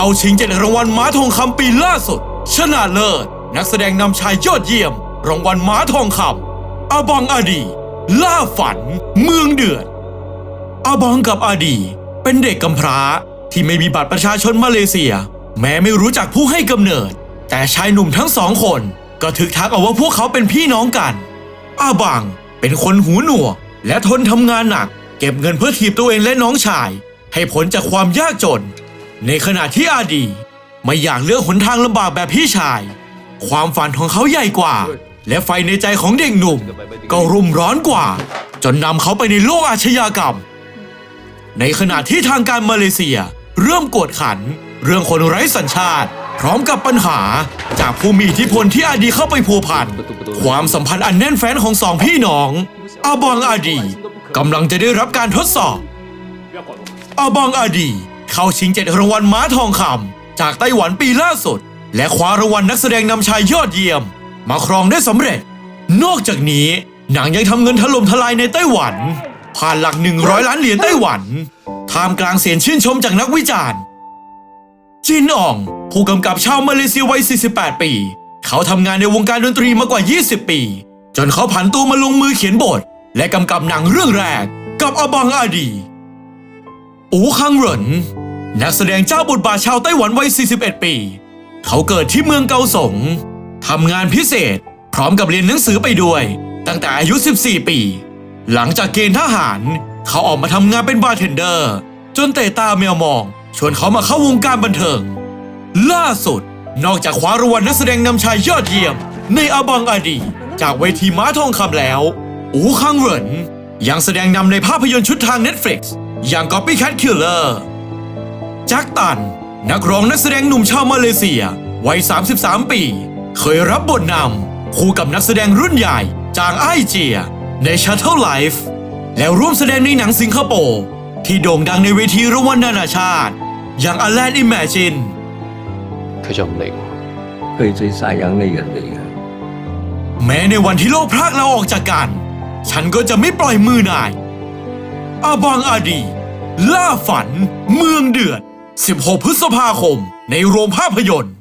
เข้าชิงเจ็ดรางวัลม้าทองคำปีล่าสุด ชนะเลิศ นักแสดงนำชายยอดเยี่ยม รางวัลม้าทองคำอาบังอาดี ล่าฝัน เมืองเดือดอาบังกับอาดี เป็นเด็กกำพร้าที่ไม่มีบัตรประชาชนมาเลเซีย แม้ไม่รู้จักผู้ให้กำเนิด แต่ชายหนุ่มทั้งสองคน ก็ถึกทักเอาว่าพวกเขาเป็นพี่น้องกัน อาบังเป็นคนหูหนวก และทนทำงานหนัก เก็บเงินเพื่อถีบตัวเองและน้องชาย ให้พ้นจากความยากจน ในขณะที่อาดีไม่อยากเลือกหนทางลำบากแบบพี่ชาย ความฝันของเขาใหญ่กว่า และไฟในใจของเด็กหนุ่ม ก็รุ่มร้อนกว่า จนนำเขาไปในโลกอาชญากรรม ในขณะที่ทางการมาเลเซีย เริ่มกวดขัน เรื่องคนไร้สัญชาติ พร้อมกับปัญหา จากผู้มีอิทธิพลที่อาดีเข้าไปพัวพันความสัมพันธ์อันแน่นแฟ้นของสองพี่น้องอาบองอาดีกำลังจะได้รับการทดสอบอาบองอาดี เข้าชิงเจ็ดรางวัลม้าทองคำจากไต้หวันปีล่าสุด และคว้ารางวัลนักแสดงนำชายยอดเยี่ยม มาครองได้สำเร็จ นอกจากนี้หนังยังทำเงินถล่มทลายในไต้หวัน ผ่านหลัก 100 ล้านเหรียญไต้หวันท่ามกลางเสียงชื่นชมจากนักวิจารณ์ จินอ่อง ผู้กำกับชาวมาเลเซียวัย 48 ปี เขาทำงานในวงการดนตรีมากว่า 20 ปี จนเขาผันตัวมาลงมือเขียนบท และกำกับหนังเรื่องแรก กับอบังอาดี อูคังเหริน นักแสดงเจ้าบทบาทชาวไต้หวันวัย 41 ปี เขาเกิดที่เมืองเกาสงทำงานพิเศษ พร้อมกับเรียนหนังสือไปด้วย ตั้งแต่อายุ 14 ปี หลังจากเกณฑ์ทหาร เขาออกมาทำงานเป็นบาร์เทนเดอร์ จนเตะตาแมวมอง ชวนเขามาเข้าวงการบันเทิง ล่าสุด นอกจากคว้ารางวัลนักแสดงนำชายยอดเยี่ยม ในอาบังอาดี จากเวทีม้าทองคำแล้ว อูคังเหรินยังแสดงนำในภาพยนตร์ชุดทาง Netflix อย่าง Copycat Killer จักตัน นักร้องนักแสดงหนุ่มชาวมาเลเซีย วัย 33 ปี เคยรับบทนำคู่กับนักแสดงรุ่นใหญ่จางไอเจีย ในชัตเทิลไลฟ์แล้วร่วมแสดงในหนังสิงคโปร์ที่โด่งดังในเวทีรางวัลนานาชาติ อย่างอแลนอิมเมจินเขาจำเลยเคยใจสายยังในยันเลยแม้ในวันที่โลกพรากเราออกจากกัน ฉันก็จะไม่ปล่อยมือนายอาบังอาดี ล่าฝัน เมืองเดือด 16 พฤษภาคม ในโรงภาพยนตร์